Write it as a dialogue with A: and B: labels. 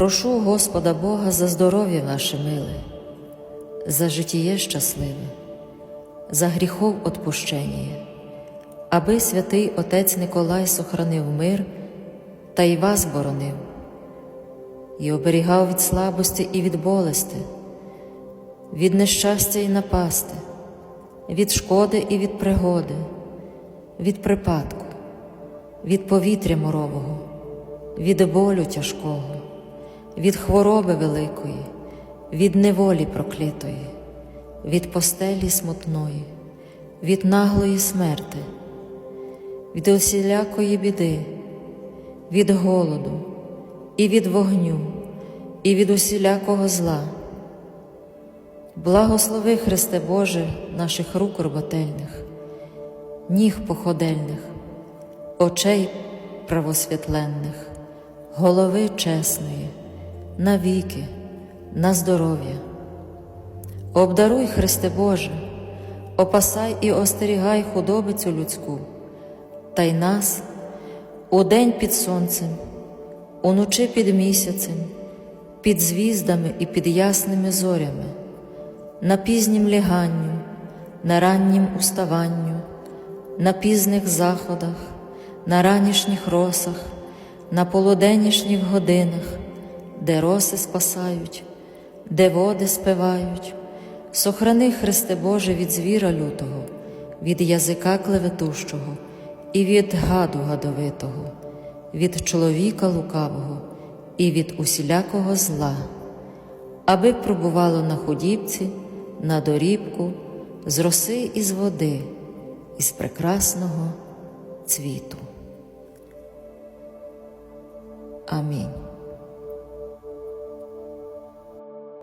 A: Прошу Господа Бога за здоров'я ваше миле, за житіє щасливе, за гріхов отпущення, аби святий Отець Николай сохранив мир та й вас боронив, і оберігав від слабості і від болести, від нещастя і напасти, від шкоди і від пригоди, від припадку, від повітря морового, від болю тяжкого, від хвороби великої, від неволі проклятої, від постелі смутної, від наглої смерти, від усілякої біди, від голоду, і від вогню, і від усілякого зла. Благослови, Христе Боже, наших рук роботельних, ніг походельних, очей правосвятленних, голови чесної, навіки, на здоров'я. Обдаруй, Христе Боже, опасай і остерігай худобицю людську, та й нас у день під сонцем, уночі під місяцем, під звіздами і під ясними зорями, на пізнім ляганню, на раннім уставанню, на пізних заходах, на ранішніх росах, на полуденнішніх годинах, де роси спасають, де води спивають. Сохрани, Христе Боже, від звіра лютого, від язика клеветущого і від гаду гадовитого, від чоловіка лукавого і від усілякого зла, аби пробувало на худібці, на дорібку, з роси і з води, із прекрасного цвіту. Амінь.